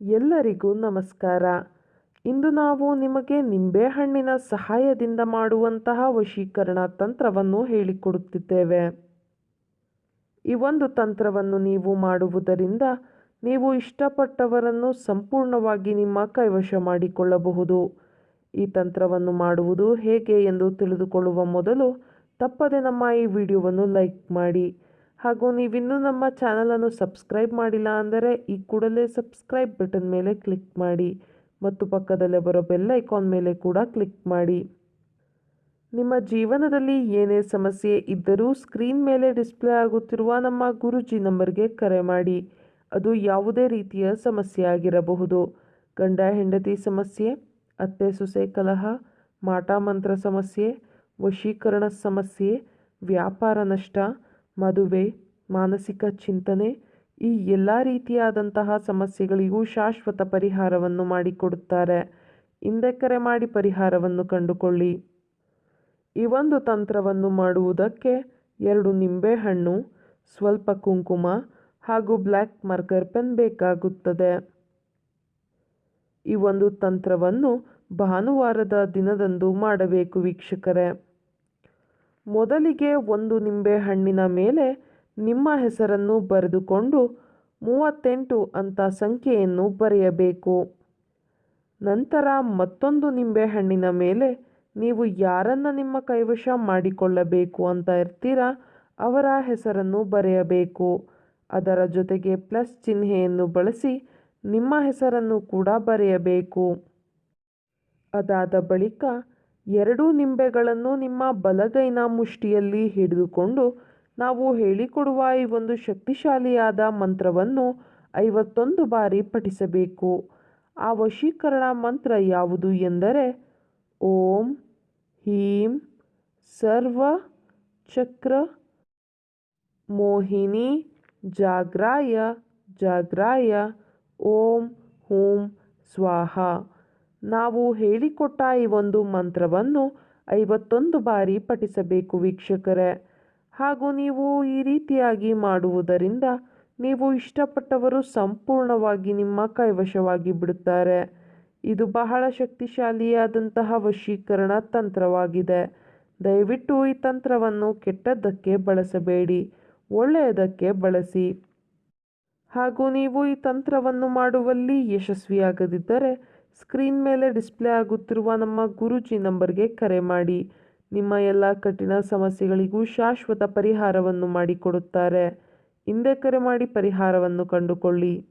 ಎಲ್ಲರಿಗೂ ನಮಸ್ಕಾರ. ಇಂದು ನಾವು ನಿಮಗೆ ನಿಂಬೆಹಣ್ಣಿನ ಸಹಾಯದಿಂದ ಮಾಡುವಂತಹ ವಶೀಕರಣ ತಂತ್ರವನ್ನು ಹೇಳಿಕೊಡುತ್ತಿದ್ದೇವೆ. ಈ ಒಂದು ತಂತ್ರವನ್ನು ನೀವು ಮಾಡುವುದರಿಂದ ನೀವು ಇಷ್ಟಪಟ್ಟವರನ್ನು ಸಂಪೂರ್ಣವಾಗಿ ನಿಮ್ಮ ಕೈವಶ ಮಾಡಿಕೊಳ್ಳಬಹುದು. ಈ ತಂತ್ರವನ್ನು ಮಾಡುವುದು ಹೇಗೆ ಎಂದು ತಿಳಿದುಕೊಳ್ಳುವ ಮೊದಲು ತಪ್ಪದೆ ನಮ್ಮ ಈ ವಿಡಿಯೋವನ್ನು ಲೈಕ್ ಮಾಡಿ. ಹಾಗೂ ನೀವಿನ್ನೂ ನಮ್ಮ ಚಾನಲನ್ನು ಸಬ್ಸ್ಕ್ರೈಬ್ ಮಾಡಿಲ್ಲ ಅಂದರೆ ಈ ಕೂಡಲೇ ಸಬ್ಸ್ಕ್ರೈಬ್ ಬಟನ್ ಮೇಲೆ ಕ್ಲಿಕ್ ಮಾಡಿ ಮತ್ತು ಪಕ್ಕದಲ್ಲೇ ಬರೋ ಬೆಲ್ ಐಕಾನ್ ಮೇಲೆ ಕೂಡ ಕ್ಲಿಕ್ ಮಾಡಿ. ನಿಮ್ಮ ಜೀವನದಲ್ಲಿ ಏನೇ ಸಮಸ್ಯೆ ಇದ್ದರೂ ಸ್ಕ್ರೀನ್ ಮೇಲೆ ಡಿಸ್ಪ್ಲೇ ಆಗುತ್ತಿರುವ ನಮ್ಮ ಗುರುಜಿ ನಂಬರ್ಗೆ ಕರೆ ಮಾಡಿ. ಅದು ಯಾವುದೇ ರೀತಿಯ ಸಮಸ್ಯೆ ಆಗಿರಬಹುದು. ಗಂಡ, ಹೆಂಡತಿ ಸಮಸ್ಯೆ, ಅತ್ತೆ, ಸೊಸೆ, ಕಲಹ, ಮಾಟ, ಮಂತ್ರ ಸಮಸ್ಯೆ, ವಶೀಕರಣ ಸಮಸ್ಯೆ, ವ್ಯಾಪಾರ ನಷ್ಟ ಮದುವೆ, ಮಾನಸಿಕ ಚಿಂತನೆ ಈ ಎಲ್ಲ ರೀತಿಯಾದಂತಹ ಸಮಸ್ಯೆಗಳಿಗೂ ಶಾಶ್ವತ ಪರಿಹಾರವನ್ನು ಮಾಡಿಕೊಡುತ್ತಾರೆ. ಹಿಂದೆ ಕರೆ ಮಾಡಿ ಪರಿಹಾರವನ್ನು ಕಂಡುಕೊಳ್ಳಿ. ಈ ಒಂದು ತಂತ್ರವನ್ನು ಮಾಡುವುದಕ್ಕೆ ಎರಡು ನಿಂಬೆಹಣ್ಣು, ಸ್ವಲ್ಪ ಕುಂಕುಮ ಹಾಗೂ ಬ್ಲ್ಯಾಕ್ ಮಾರ್ಕರ್ ಪೆನ್ ಬೇಕಾಗುತ್ತದೆ. ಈ ಒಂದು ತಂತ್ರವನ್ನು ಭಾನುವಾರದ ದಿನದಂದು ಮಾಡಬೇಕು ವೀಕ್ಷಕರೇ. ಮೊದಲಿಗೆ ಒಂದು ನಿಂಬೆಹಣ್ಣಿನ ಮೇಲೆ ನಿಮ್ಮ ಹೆಸರನ್ನು ಬರೆದುಕೊಂಡು ಮೂವತ್ತೆಂಟು ಅಂತ ಸಂಖ್ಯೆಯನ್ನು ಬರೆಯಬೇಕು. ನಂತರ ಮತ್ತೊಂದು ನಿಂಬೆಹಣ್ಣಿನ ಮೇಲೆ ನೀವು ಯಾರನ್ನ ನಿಮ್ಮ ಕೈವಶ ಮಾಡಿಕೊಳ್ಳಬೇಕು ಅಂತ ಇರ್ತೀರಾ, ಅವರ ಹೆಸರನ್ನು ಬರೆಯಬೇಕು. ಅದರ ಜೊತೆಗೆ ಪ್ಲಸ್ ಚಿಹ್ನೆಯನ್ನು ಬಳಸಿ ನಿಮ್ಮ ಹೆಸರನ್ನು ಕೂಡ ಬರೆಯಬೇಕು. ಅದಾದ ಬಳಿಕ ಎರಡೂ ನಿಂಬೆಗಳನ್ನು ನಿಮ್ಮ ಬಲಗೈನ ಮುಷ್ಟಿಯಲ್ಲಿ ಹಿಡಿದುಕೊಂಡು ನಾವು ಹೇಳಿಕೊಡುವ ಈ ಒಂದು ಶಕ್ತಿಶಾಲಿಯಾದ ಮಂತ್ರವನ್ನು ಐವತ್ತೊಂದು ಬಾರಿ ಪಠಿಸಬೇಕು. ಆ ವಶೀಕರಣ ಮಂತ್ರ ಯಾವುದು ಎಂದರೆ, ಓಂ ಹೀಂ ಸರ್ವ ಚಕ್ರ ಮೋಹಿನಿ ಜಾಗ್ರಾಯ ಜಾಗ್ರಾಯ ಓಂ ಹೂಂ ಸ್ವಾಹ. ನಾವು ಹೇಳಿಕೊಟ್ಟ ಈ ಒಂದು ಮಂತ್ರವನ್ನು ಐವತ್ತೊಂದು ಬಾರಿ ಪಠಿಸಬೇಕು ವೀಕ್ಷಕರೇ. ಹಾಗೂ ನೀವು ಈ ರೀತಿಯಾಗಿ ಮಾಡುವುದರಿಂದ ನೀವು ಇಷ್ಟಪಟ್ಟವರು ಸಂಪೂರ್ಣವಾಗಿ ನಿಮ್ಮ ಕೈವಶವಾಗಿ ಬಿಡುತ್ತಾರೆ. ಇದು ಬಹಳ ಶಕ್ತಿಶಾಲಿಯಾದಂತಹ ವಶೀಕರಣ ತಂತ್ರವಾಗಿದೆ. ದಯವಿಟ್ಟು ಈ ತಂತ್ರವನ್ನು ಕೆಟ್ಟದ್ದಕ್ಕೆ ಬಳಸಬೇಡಿ, ಒಳ್ಳೆಯದಕ್ಕೆ ಬಳಸಿ. ಹಾಗೂ ನೀವು ಈ ತಂತ್ರವನ್ನು ಮಾಡುವಲ್ಲಿ ಯಶಸ್ವಿಯಾಗದಿದ್ದರೆ ಸ್ಕ್ರೀನ್ ಮೇಲೆ ಡಿಸ್ಪ್ಲೇ ಆಗುತ್ತಿರುವ ನಮ್ಮ ಗುರುಜಿ ನಂಬರ್ಗೆ ಕರೆ ಮಾಡಿ. ನಿಮ್ಮ ಎಲ್ಲ ಕಠಿಣ ಸಮಸ್ಯೆಗಳಿಗೂ ಶಾಶ್ವತ ಪರಿಹಾರವನ್ನು ಮಾಡಿಕೊಡುತ್ತಾರೆ. ಹಿಂದೆ ಕರೆ ಮಾಡಿ ಪರಿಹಾರವನ್ನು ಕಂಡುಕೊಳ್ಳಿ.